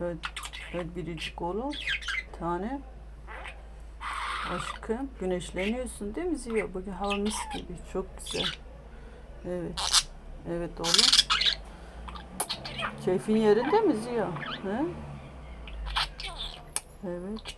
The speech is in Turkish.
Evet, evet biricik oğlum. Tane. Aşkım güneşleniyorsun değil mi Ziya? Bugün hava mis gibi. Çok güzel. Evet. Evet oğlum. Keyfin yerinde mi Ziya? He? Evet.